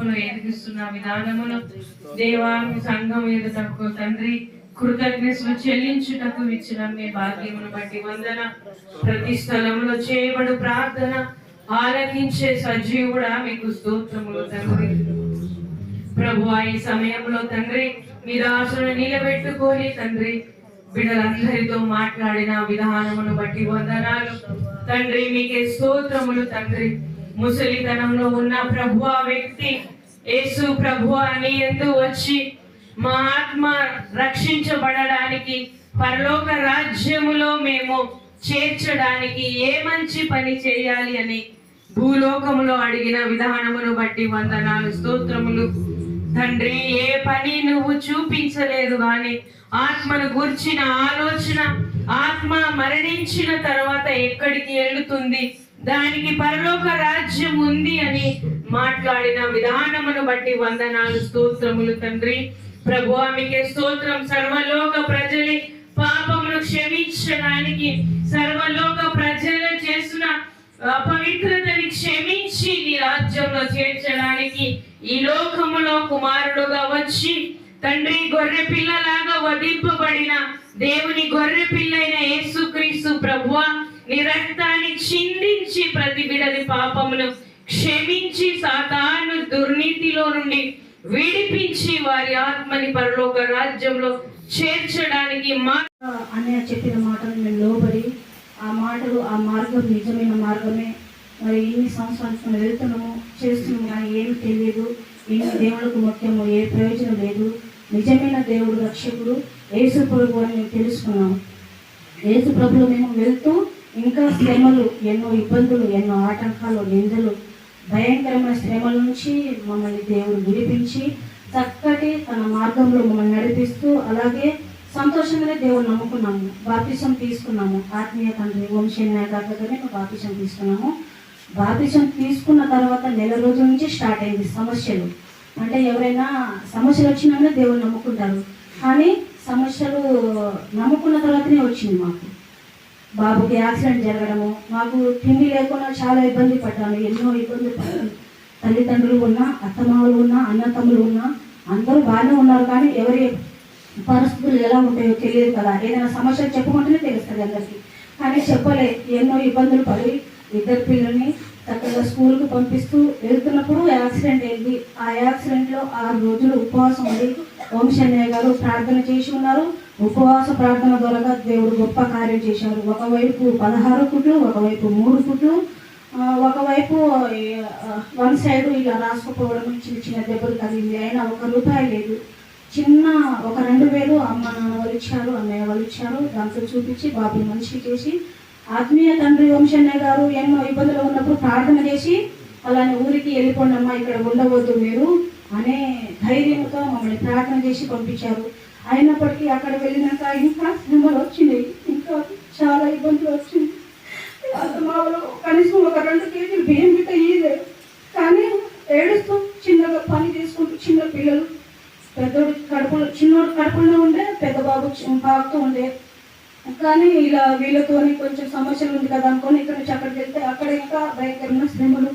కృపలో ఎదిగిస్తున్న విధానమును దేవాన్ని సంఘం ఎదుటకు తండ్రి కృతజ్ఞతలు చెల్లించుటకు ఇచ్చిన మీ భాగ్యమును బట్టి వందన. ప్రతి స్థలంలో చేయబడు ప్రార్థన ఆలకించే సజీవుడా మీకు స్తోత్రములు తండ్రి. ప్రభు ఈ సమయంలో తండ్రి మీ దాసును నిలబెట్టుకొని తండ్రి బిడ్డలందరితో మాట్లాడిన విధానమును బట్టి వందనాలు. తండ్రి మీకే స్తోత్రములు తండ్రి. ముసలితనంలో ఉన్న ప్రభు ఆ వ్యక్తి యేసు ప్రభు అని ఎందు వచ్చి మా ఆత్మ రక్షించబడడానికి పరలోక రాజ్యములో మేము చేర్చడానికి ఏ మంచి పని చేయాలి అని భూలోకములో అడిగిన విధానమును బట్టి వందనాలు స్తోత్రములు. తండ్రి ఏ పని నువ్వు చూపించలేదు కానీ ఆత్మను గూర్చిన ఆలోచన ఆత్మ మరణించిన తర్వాత ఎక్కడికి వెళుతుంది దానికి పరలోక రాజ్యం ఉంది అని మాట్లాడిన విధానమును బట్టి వందనాలు స్తోత్రములు తండ్రి. ప్రభు ఆమెకే స్తోత్రం. సర్వలోక ప్రజలి పాపమును క్షమించడానికి సర్వలోక ప్రజలు చేసిన అపవిత్రతని క్షమించి నీ రాజ్యంలో చేర్చడానికి ఈ లోకములో కుమారుడుగా వచ్చి తండ్రి గొర్రె పిల్లలాగా వధింపబడిన దేవుని గొర్రె పిల్లైన యేసుక్రీస్తు ప్రభువ నీ రక్తాన్ని చిందించి ప్రతి బిడది పాపమును క్షమించి సాతాను దుర్నీతిలో నుండి విడిపించి వారి ఆత్మని పరలోక రాజ్యంలో చేర్చడానికి మా అన్నయ్య చెప్పిన మాటలు మేము లోబడి ఆ మాటలు ఆ మార్గం నిజమైన మార్గమే. మరి ఇన్ని సంవత్సరాలకు మనం వెళ్తున్నాము చేస్తున్నాము కానీ ఏమి తెలియదు. ఇన్ని దేవులకు ముఖ్యము ఏ ప్రయోజనం లేదు. నిజమైన దేవుడు రక్షకుడు యేసు ప్రభు అని మేము తెలుసుకున్నాం యేసు ప్రభులో మేము వెళ్తూ ఇంకా శ్రమలు ఎన్నో ఇబ్బందులు ఎన్నో ఆటంకాలు నిందలు భయంకరమైన శ్రమల నుంచి మమ్మల్ని దేవుడు విడిపించి చక్కటి తన మార్గంలో మమ్మల్ని నడిపిస్తూ అలాగే సంతోషంగానే దేవుడు నమ్ముకున్నాము. బాప్తిసం తీసుకున్నాము. ఆత్మీయ తండ్రి వంశన్యాయ గారి దగ్గరనే మేము బాప్తిసం తీసుకున్నాము. బాప్తిసం తీసుకున్న తర్వాత నెల రోజుల నుంచి స్టార్ట్ అయింది సమస్యలు. అంటే ఎవరైనా సమస్యలు వచ్చినాకనే దేవుడు నమ్ముకుంటారు. కానీ సమస్యలు నమ్ముకున్న తర్వాతనే వచ్చింది మాకు. బాబుకి యాక్సిడెంట్ జరగడము మాకు తిండి లేకుండా చాలా ఇబ్బంది పడ్డాను ఎన్నో ఇబ్బంది పడ్డాను తల్లిదండ్రులు ఉన్నా అత్తమామలు ఉన్నా అన్నతమ్ములు ఉన్నా అందరూ బాగానే ఉన్నారు కానీ ఎవరి పరిస్థితులు ఎలా ఉంటాయో తెలియదు కదా. ఏదైనా సమస్యలు చెప్పుకుంటేనే తెలుస్తుంది అందరికీ. కానీ చెప్పలే ఎన్నో ఇబ్బందులు పడి ఇద్దరు పిల్లల్ని చక్కగా స్కూల్కి పంపిస్తూ వెళ్తున్నప్పుడు యాక్సిడెంట్ అయింది. ఆ యాక్సిడెంట్లో ఆరు రోజులు ఉపవాసం ఉండి వంశన్నయ్య గారు ప్రార్థన చేసి ఉన్నారు. ఉపవాస ప్రార్థన ద్వారా దేవుడు గొప్ప కార్యం చేశారు ఒకవైపు పదహారు ఫుట్లు ఒకవైపు మూడు ఫుట్లు ఒకవైపు వన్ సైడ్ ఇలా రాసుకుపోవడం చిన్న చిన్న దెబ్బలు తగిలింది. అయినా ఒక రూపాయి లేదు. చిన్న ఒక రెండు వేలు అమ్మ నాన్న వాళ్ళు ఇచ్చారు అన్నయ్య వాళ్ళు ఇచ్చారు. దాంతో చూపించి బాబుని మనిషి చేసి ఆత్మీయ తండ్రి వంశన్నయ్య గారు ఎన్నో ఇబ్బందులు ఉన్నప్పుడు ప్రార్థన చేసి అలానే ఊరికి వెళ్ళిపోండమ్మా ఇక్కడ ఉండవద్దు మీరు అనే ధైర్యంతో మమ్మల్ని ప్రార్థన చేసి పంపించారు. అయినప్పటికీ అక్కడ వెళ్ళినాక ఇంకా శ్రమలు వచ్చినాయి ఇంకా చాలా ఇబ్బందులు వచ్చింది. మామూలు కనీసం ఒక రెండు కేజీలు బియ్యం గిట్ట ఇయ్యలేదు. కానీ ఏడుస్తూ చిన్నగా పని చేసుకుంటూ చిన్న పిల్లలు పెద్దోడు కడుపులో చిన్నోడు కడుపులో ఉండే పెద్ద బాబు చి- ఉండే. కానీ ఇలా వీళ్ళతోని కొంచెం సమస్యలు ఉంది కదా అనుకొని ఇక్కడ నుంచి అక్కడికి వెళ్తే అక్కడ ఇంకా భయంకరమైన శ్రమలు.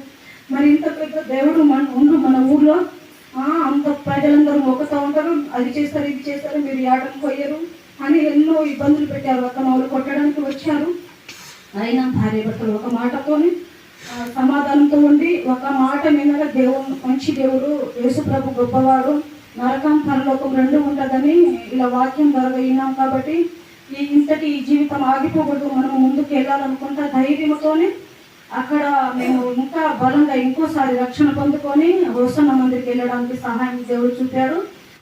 మరి ఇంత పెద్ద దేవుడు మన ఉండు మన ఊర్లో. అది చేస్తారు ఇది చేస్తారు మీరు ఆటకు పోయారు అని ఎన్నో ఇబ్బందులు పెట్టారు. అత్తమావులు కొట్టడానికి వచ్చారు. అయినా భార్య భర్తలు ఒక మాటతోనే సమాధానంతో ఉండి ఒక మాట మీద దేవుడు మంచి దేవుడు యేసుప్రభు గొప్పవాడు. నరకం పరలోకం రెండు ఉంటుందని ఇలా వాక్యం ద్వారా విన్నాం కాబట్టి ఈ ఇంతటి ఈ జీవితం ఆగిపోకూడదు. మనం ముందుకు వెళ్ళాలనుకుంటే ధైర్యంతోనే అక్కడ మేము ఇంకా బలంగా ఇంకోసారి రక్షణ పొందుకొని హోసన్న మందిరికి వెళ్ళడానికి సహాయం దేవుడు చూపాడు.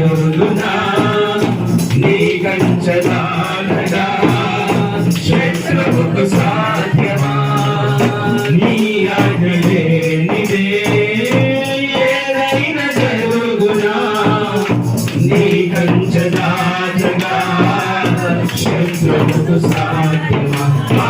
కనులునా నీ కంచనాడగా శత్రువుకు సాధ్యమా? నీ ఆటలే సాధ్యమా?